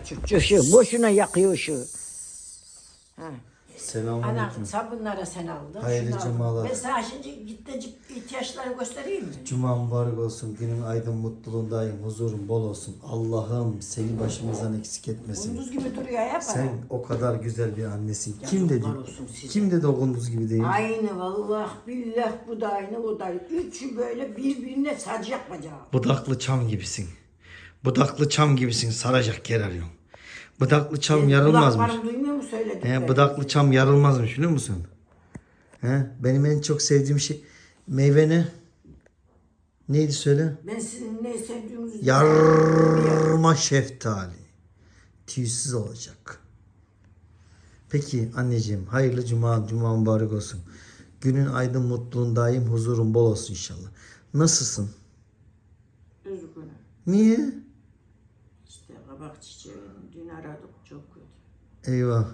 Açık ışığı. Boşuna yakıyor ışığı. Ha. Ana Selamünaleyküm. sabunlara sen aldın. Hayırlı şunu aldın. cumalar. Ben sana şimdi gittiğinci ihtiyaçları göstereyim mi? Cuma mübarek olsun. Günün aydın mutluluğundayım. Huzurun bol olsun. Allah'ım seni başımızdan eksik etmesin. Kunduz gibi duruyor ya Sen bana. o kadar güzel bir annesin. Kim dedi? Yazıklar olsun size. Kim dedi o kunduz gibi değil? Aynı vallah billah bu da aynı bu da aynı. Üçü böyle birbirine sacacak bacağı. Budaklı çam gibisin. Budaklı çam gibisin. Saracak yer arıyorum. Budaklı çam yarılmazmış. Kulaklarım duymuyor mu söylediklerini? He, budaklı çam yarılmazmış biliyor musun? He, benim en çok sevdiğim şey meyve ne? Neydi söyle? Ben sizin ne sevdiğinizi... Yarma şeftali. Tüysüz olacak. Peki anneciğim hayırlı cuma, cuma mübarek olsun. Günün aydın mutluluğun daim huzurun bol olsun inşallah. Nasılsın? Üzgünüm. Niye? Kabak çiçeğini dün aradık çok kötü. Eyvah.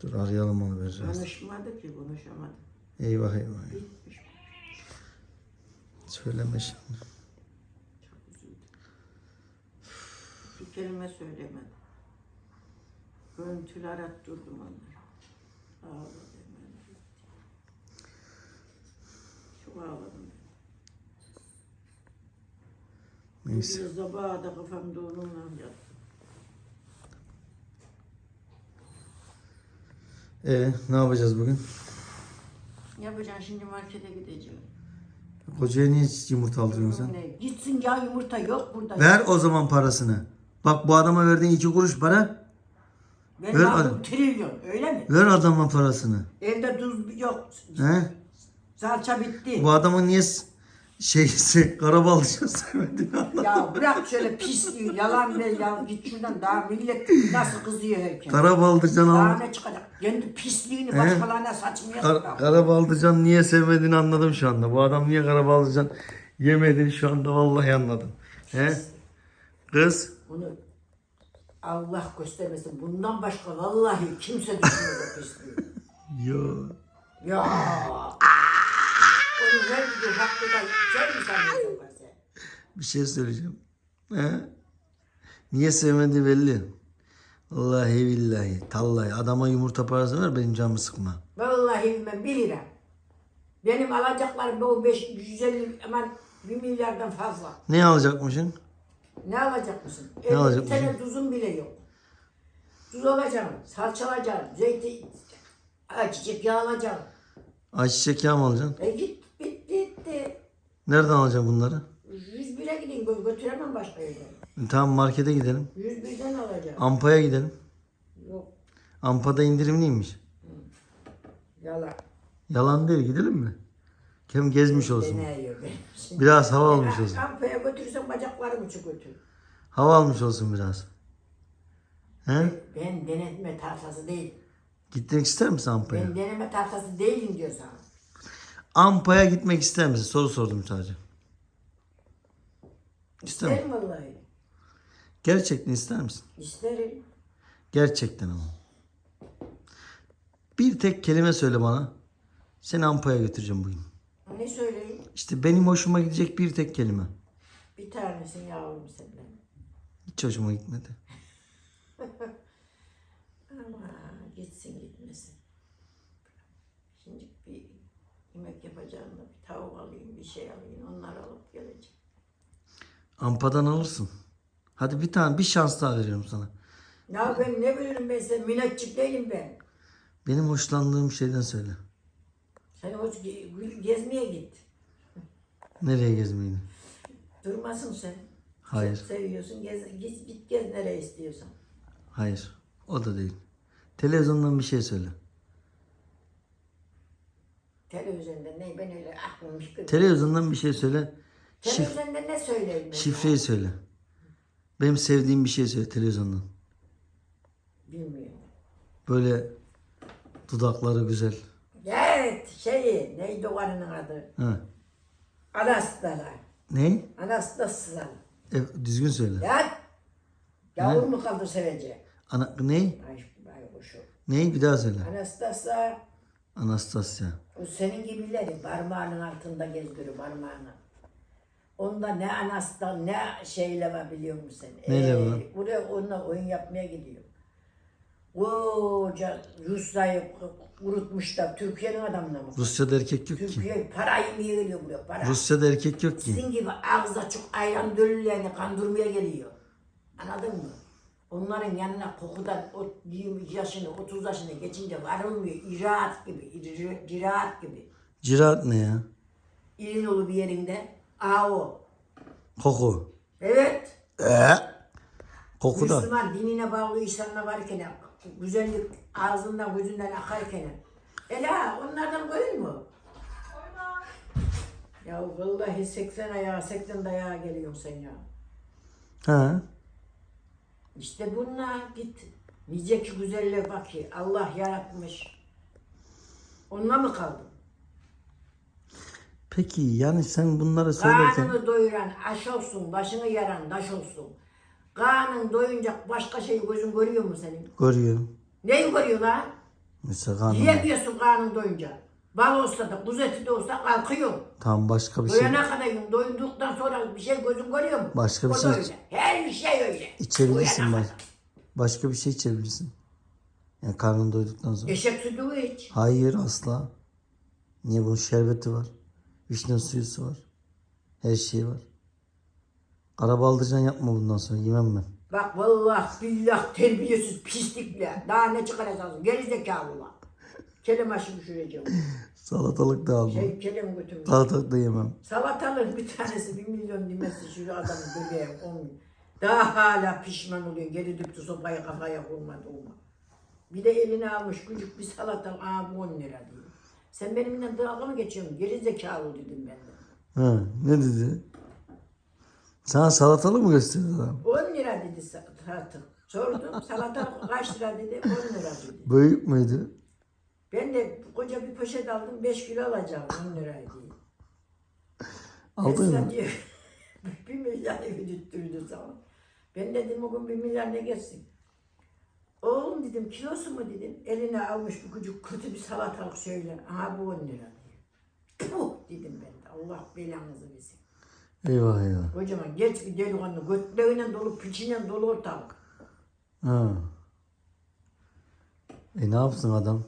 Dur arayalım onu vereceğiz. Konuşmadı ki konuşamadı. Eyvah eyvah. Bitmiş. Söyleme şimdi. Çok üzüldüm. Bir kelime söylemedi. Görüntülü arattırdım onları. Ağladı hemen. Çok ağladım. Neyse. Sabaha da kafamda onunla yattım. Ee, ne yapacağız bugün? Yapacaksın şimdi markete gideceğim. Kocaya niye hiç yumurta aldırıyorsun sen? Ne? Gitsin ya yumurta yok burada. Ver o zaman parasını. Bak bu adama verdiğin iki kuruş para. Ben ver aldım adam. trilyon öyle mi? Ver adama parasını. Evde tuz yok. He? Salça bitti. Bu adamın niye s- şeysi karabalcı sevmediğini anlat. Ya bırak şöyle pisliği, yalan ve yalan. Git şuradan daha millet nasıl kızıyor herkes. Karabaldıcan Daha al. ne çıkacak? Kendi pisliğini başkalarına saçmaya Kar, karabaldıcan niye sevmediğini anladım şu anda. Bu adam niye karabaldıcan yemediğini şu anda vallahi anladım. He? Kız. Bunu Allah göstermesin. Bundan başka vallahi kimse düşünmüyor o pisliği. Yo. Ya. Bir şey söyleyeceğim. He? Niye sevmediği belli. Vallahi billahi tallahi adama yumurta parası ver benim canımı sıkma. Vallahi bilmem 1 lira. Benim alacaklarım o 5, 150 hemen 1 milyardan fazla. Ne alacakmışsın? Ne alacak mısın? Ne alacak bir tane tuzun bile yok. Tuz alacaksın, salça alacaksın, zeytin, ayçiçek yağı alacaksın. Ayçiçek yağı mı alacaksın? E git, bitti. Nereden alacaksın bunları? 101'e gideyim, gö- götüremem başka yere. Tamam markete gidelim. 101'den alacağım. Ampa'ya gidelim. Yok, Ampa'da indirimliymiş. yalan. Yalan değil gidelim mi? Hem gezmiş olsun. Deneyiyor benim. Şimdi Biraz hava almış olsun. Kampaya götürürsem bacaklarım uçuk götür. Hava almış olsun biraz. He? Ben denetme tahtası değil. Gitmek ister misin Ampa'ya? Ben deneme tahtası değilim diyor sana. Ampa'ya gitmek ister misin? Soru sordum sadece. İster misin? İsterim vallahi. Gerçekten ister misin? İsterim. Gerçekten ama. Bir tek kelime söyle bana. Seni Ampa'ya götüreceğim bugün. Ne söyleyeyim? İşte benim hoşuma gidecek bir tek kelime. Bir tanesin yavrum senden. Hiç hoşuma gitmedi. Ama gitsin gitmesin. Şimdi bir yemek yapacağım da bir tavuk alayım, bir şey alayım. Onları alıp geleceğim. Ampa'dan alırsın. Hadi bir tane bir şans daha veriyorum sana. Ya ben ne bilirim ben sen minetçik değilim ben. Benim hoşlandığım şeyden söyle. Sen o ge- gezmeye git. Nereye gezmeyi? Durmasın sen. Hayır. Çok seviyorsun. Gez, git, git gez nereye istiyorsan. Hayır. O da değil. Televizyondan bir şey söyle. Televizyonda ne ben öyle aklım fikrim. Televizyondan bir şey söyle. Şif, Televizyonda ne söyleyeyim ben? şifreyi söyle. Benim sevdiğim bir şey söyle televizyondan. Bilmiyorum. Böyle dudakları güzel. Evet şeyi neydi o anının adı? Ha. Anastalar. Ne? Anastaslar. E, düzgün söyle. Ya yavur mu kaldı sevece? Ana, ne? Ay, ay kuşu. Ne? Bir daha söyle. Anastasya Anastasya. o senin gibileri parmağının altında gezdiriyor parmağını. Onda ne anastan ne şeyle var biliyor musun sen? Neyle var? Buraya onunla oyun yapmaya gidiyor. Koca Rusya'yı kurutmuşlar. Türkiye'nin adamına mı? Rusya'da erkek yok ki. Türkiye para yemeye geliyor buraya para. Rusya'da erkek yok ki. Sizin gibi ağzı açık ayran dölülerini kandırmaya geliyor. Anladın mı? Onların yanına kokudan o 20 yaşını 30 yaşını geçince varılmıyor. İraat gibi, iri- iraat gibi. Ciraat ne ya? İrin olu bir yerinde. Aa o. Koku. Evet. Ee? Koku da. Müslüman dinine bağlı insanla varken güzellik ağzından gözünden akarken Ela onlardan koyun mu? Ya vallahi 80 ayağa 80 dayağa geliyorsun sen ya. Ha. İşte bununla git. Nice ki güzelliğe bak ki Allah yaratmış. Onunla mı kaldın? Peki yani sen bunları söylerken Karnını doyuran aş olsun, başını yaran taş olsun. Karnın doyunca başka şey gözün görüyor mu senin? görüyorum. Neyi görüyor lan? Mesela kanım. Yiyemiyorsun karnın doyunca. Bal olsa da, kuzu eti de olsa kalkıyor. Tam başka bir şey. Doyana kadar yiyorsun. Doyunduktan sonra bir şey gözün görüyor mu? Başka bir O da şey- öyle. Her şey öyle. İçebilirsin kadar. Başka bir şey içebilirsin. Yani karnın doyduktan sonra. Eşek sütü iç. Hayır asla. Niye bunun şerbeti var? Vişne suyusu var. Her şey var. Kara baldırcan yapma bundan sonra yemem ben. Bak vallahi billah terbiyesiz pislikle. Daha ne çıkaracaksın? Geri zekalı lan. Kelime aşı düşüreceğim. Salatalık da almam. Şey kelime götürmüş. Salatalık da yemem. Salatalık bir tanesi bir milyon demesi şu adamın bebeğim on. Daha hala pişman oluyor. Geri döktü sopayı kafaya vurmadı olma. Bir de eline almış küçük bir salatalık. Aa bu on lira diyor. Sen benimle dalga mı geçiyorsun? Geri zekalı dedim ben de. Ha, ne dedi? Sana salatalık mı gösterdi adam? 10 lira dedi salatalık. Sordum salatalık kaç lira dedi. 10 lira dedi. Büyük müydü? Ben de koca bir poşet aldım 5 kilo alacağım 10 lirayı diye. Aldın mı? diyor, bir milyar ödüttürdü sana. Ben dedim o gün bir milyar ne geçsin. Oğlum dedim kilosu mu dedim. Eline almış bir küçük kötü bir salatalık şöyle. Aha bu 10 lira diyor. Puh dedim ben de Allah belanızı versin. Eyvah eyvah. Kocaman geç bir delikanlı götlerine dolu piçine dolu ortalık. Ha. E ne yapsın adam?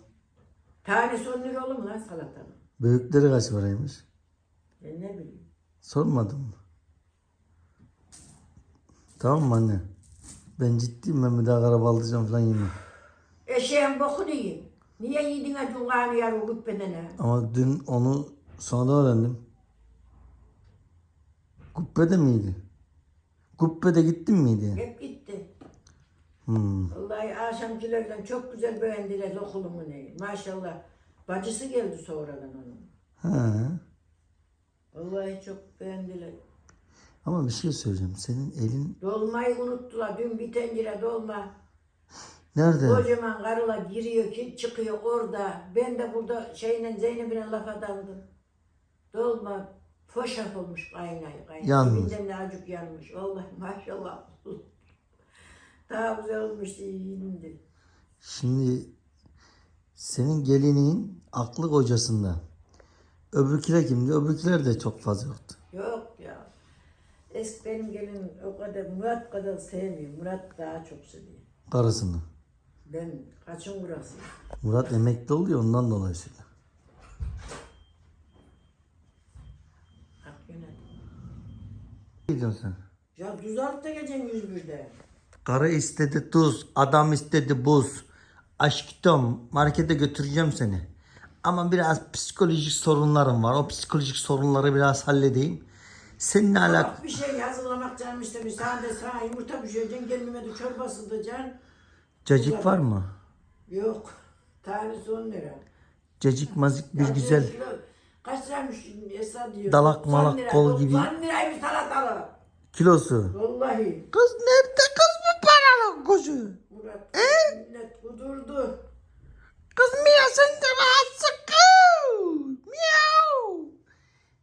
Tanesi 10 lira olur mu lan salatalık? Büyükleri kaç paraymış? Ben ne bileyim. Sormadın mı? Tamam mı anne? Ben ciddiyim ben bir daha baldırcan falan yemem. Eşeğin bokunu yiyin. Niye yedin acun kanı yarı güppedene? Ama dün onu sonradan öğrendim. Kubbe'de miydi? Kubbe'de gittin miydi? Hep gitti. Hmm. Vallahi akşamkilerden çok güzel beğendiler okulumu neyi. Maşallah. Bacısı geldi sonradan onun. Ha. Vallahi çok beğendiler. Ama bir şey söyleyeceğim. Senin elin Dolmayı unuttular. Dün bir tencere dolma. nerede? Kocaman karıla giriyor ki çıkıyor orada. Ben de burada şeyle Zeynep'ine lafa daldım. Dolma foşaf olmuş kaynay kaynay. Yanmış. Dibinden de acık yanmış. Vallahi maşallah. Daha güzel olmuş iyiydi. Şimdi senin gelinin aklı kocasında. Öbürküler kimdi? Öbürküler de çok fazla yoktu. Yok ya. Eski benim gelin o kadar Murat kadar sevmiyor. Murat daha çok seviyor. Karısını. Ben kaçın burası? Murat emekli oluyor ondan dolayısıyla. Hak yönet. Ne diyorsun sen? Ya düzelt de gecen 101'de. Karı istedi tuz, adam istedi buz. Aşkım markete götüreceğim seni. Ama biraz psikolojik sorunlarım var. O psikolojik sorunları biraz halledeyim. Seninle alak bir şey hazırlamak canım istemiş. Sana de sana yumurta pişireceksin. Kendime de çorba ısıtacaksın. cacık var mı? Yok. Tanesi 10 lira. Cacık mazik bir Ya güzel. diyor, Kaç liraymış Esra diyor. Dalak 90 malak lira, kol gibi. 90 liraymış salatalık. Kilosu. Vallahi. Kız nerede kocu? Murat millet kudurdu. Kız Mia sen de rahatsın kız. Miau.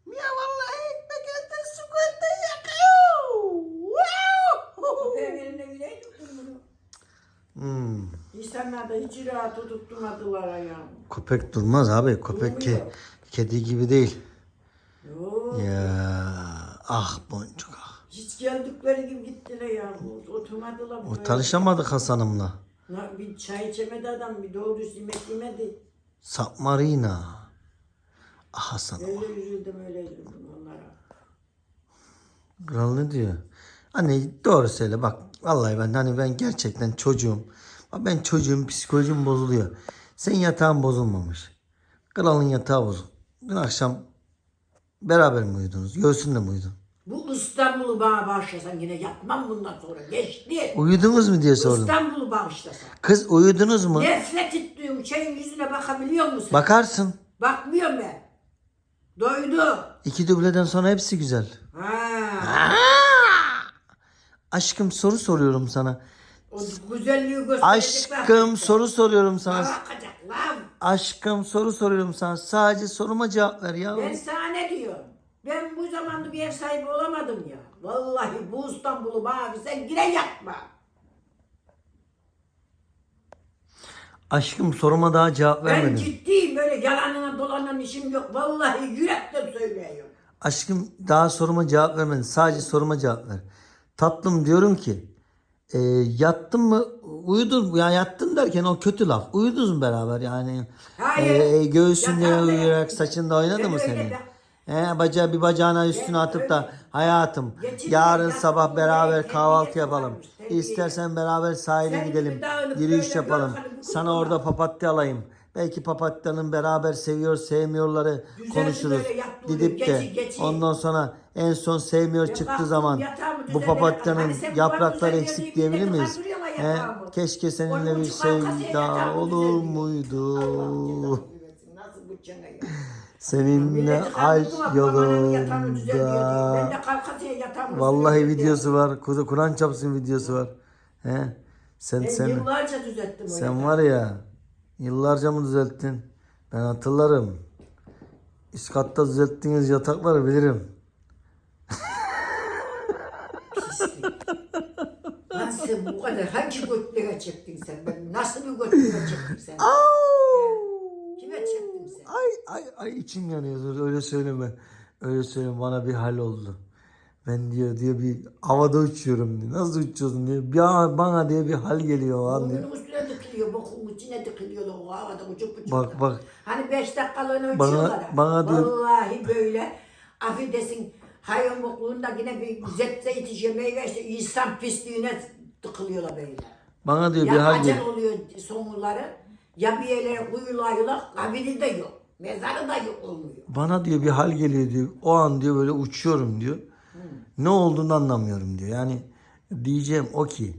Mia vallahi ekmek elden su gölden yakıyor. Wow. Köpeğin eline gideydim bunu. Hmm. İnsanlar da hiç rahat tutturmadılar ayağımı. Köpek durmaz abi. Köpek ke- Durmuyor. kedi gibi değil. Yok. Ya Ah boncuk geldikleri gibi gittiler ya. Oturmadılar. O tanışamadık Hasan'ımla. Na- Bir çay içemedi adam, bir doğru düz yemek yemedi. Submarina. Ah Hasan. Öyle üzüldüm, öyle üzüldüm onlara. Kral ne diyor? Anne doğru söyle bak. Vallahi ben hani ben gerçekten çocuğum. Ben çocuğum psikolojim bozuluyor. Senin yatağın bozulmamış. Kralın yatağı bozuk. Dün akşam beraber mi uyudunuz? Göğsünle mi uyudun? Bu İstanbul'u bana bağışlasan yine yapmam bundan sonra. Geçti. Uyudunuz mu diye sordum. İstanbul'u bağışlasan. Kız uyudunuz mu? Nefret ettiğim şeyin yüzüne bakabiliyor musun? Bakarsın. Bakmıyorum ben. Doydu. İki dubleden sonra hepsi güzel. Ha. Aşkım soru soruyorum sana. O güzelliği gösterecek Aşkım soru soruyorum sana. Bakacak lan. Aşkım soru soruyorum sana. Sadece soruma cevap ver ya. Ben sana ne diyorum? Ben bu zamanda bir ev sahibi olamadım ya. Vallahi bu İstanbul'u bana sen yine yapma. Aşkım soruma daha cevap Ben vermedin. ciddiyim böyle yalanına dolanan işim yok. Vallahi yürekten söylüyorum. Aşkım daha soruma cevap vermedin. Sadece soruma cevap ver. Tatlım diyorum ki e, yattın mı uyudun ya yattın derken o kötü laf. Uyudunuz mu beraber yani? Hayır. E, göğsünde Yatağımda uyuyarak yattım. saçında oynadı Ben mı öyle senin? de- He, bacağı bir bacağına üstüne atıp da hayatım yarın sabah beraber kahvaltı yapalım. İstersen beraber sahile gidelim. Yürüyüş yapalım. Sana orada papatya alayım. Belki papatyanın beraber seviyor sevmiyorları konuşuruz. Didip de ondan sonra en son sevmiyor çıktığı zaman bu papatyanın yaprakları eksik diyebilir miyiz? He, keşke seninle bir sevda olur muydu? Seninle aşk yolunda. Vallahi videosu var. Kur- Kur'an çapsın videosu var. He. Sen Ben sen yıllarca düzelttim o sen yatağı. var ya yıllarca mı düzelttin? Ben hatırlarım. Üst katta düzelttiğiniz yatakları bilirim. Lan sen bu kadar hangi götlere çektin sen? Ben nasıl bir götlere çektin sen? Kime çektin sen? Ay ay ay içim yanıyor. Öyle söyleme. Öyle söyleme bana bir hal oldu. Ben diyor diyor bir havada uçuyorum diyor. Nasıl uçuyorsun diyor. Bir an bana diye bir hal geliyor o an diyor. Bunun üstüne dikiliyor, içine dikiliyor o havada uçup uçup. Bak bak Hani beş dakikalığına Bana- uçuyorlar. bana diyor- Vallahi böyle affedersin hayvan bokluğunda yine bir zepse yetişiyor meyve işte insan pisliğine tıkılıyorlar böyle. bana diyor bir Ya hal acel geliyor. oluyor somurları yerlere kuyulayıyorlar kabiri de yok. Mezarı da yok olmuyor. Bana diyor bir hal geliyor diyor. O an diyor böyle uçuyorum diyor. Ne olduğunu anlamıyorum diyor. Yani diyeceğim o ki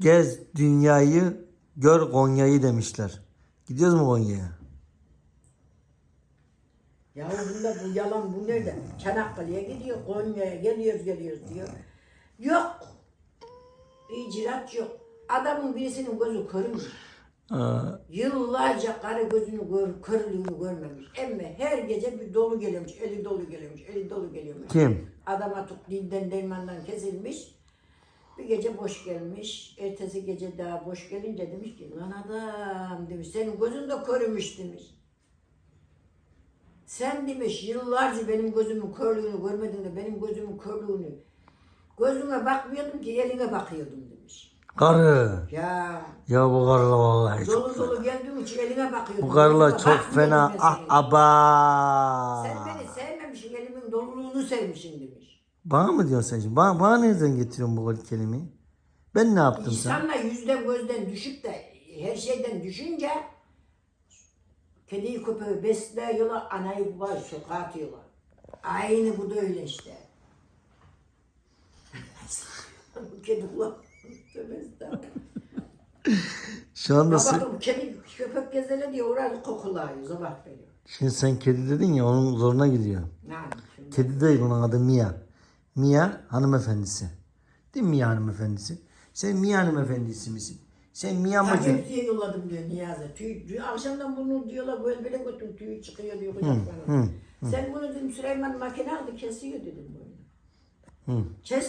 gez dünyayı gör Konya'yı demişler. Gidiyoruz mu Konya'ya? Ya bunda bu yalan bu nerede? Çanakkale'ye gidiyor, Konya'ya geliyoruz geliyoruz diyor. Yok. İcraat yok. Adamın birisinin gözü körmüş. Aa, Yıllarca karı gözünü gör, körlüğünü görmemiş. Ama her gece bir dolu geliyormuş, eli dolu geliyormuş, eli dolu geliyormuş. kim? Adam atıp dinden dermandan kesilmiş. Bir gece boş gelmiş. Ertesi gece daha boş gelince demiş ki lan adam demiş senin gözün de körmüş demiş. Sen demiş yıllarca benim gözümün körlüğünü görmedin de benim gözümün körlüğünü gözüme bakmıyordum ki eline bakıyordum demiş. Karı. Ya Ya bu karıla vallahi çok dolu dolu geldiğim için eline bakıyordum. Bu Gözüme çok fena. ben Ah senin. aba. Sen beni sevmemişsin, elimin doluluğunu sevmişsin demiş. Bana mı diyorsun sen şimdi? Bana, bana nereden getiriyorsun bu kelimeyi? Ben ne yaptım sen? İnsanla yüzden gözden düşüp de her şeyden düşünce kediyi köpeği besliyorlar, anayı babayı sokağa atıyorlar. Aynı bu da öyle işte. bu kedi ulan. Şu anda Ya se- bakın kedi köpek gezene diyor orayı kokulayıyor sabah veriyor. şimdi sen kedi dedin ya onun zoruna gidiyor. Yani şimdi Kedi değil onun adı Mia. Mia hanımefendisi. Değil mi Mia hanımefendisi? Sen Mia hanımefendisi misin? Sen Mia mı? Takipsiye yolladım diyor Niyazi. Tüy, tüy, akşamdan bunu diyorlar böyle böyle götür tüyü çıkıyor diyor kucaklarına. Sen bunu dedim Süleyman makine aldı kesiyor dedim böyle. Hı. Kes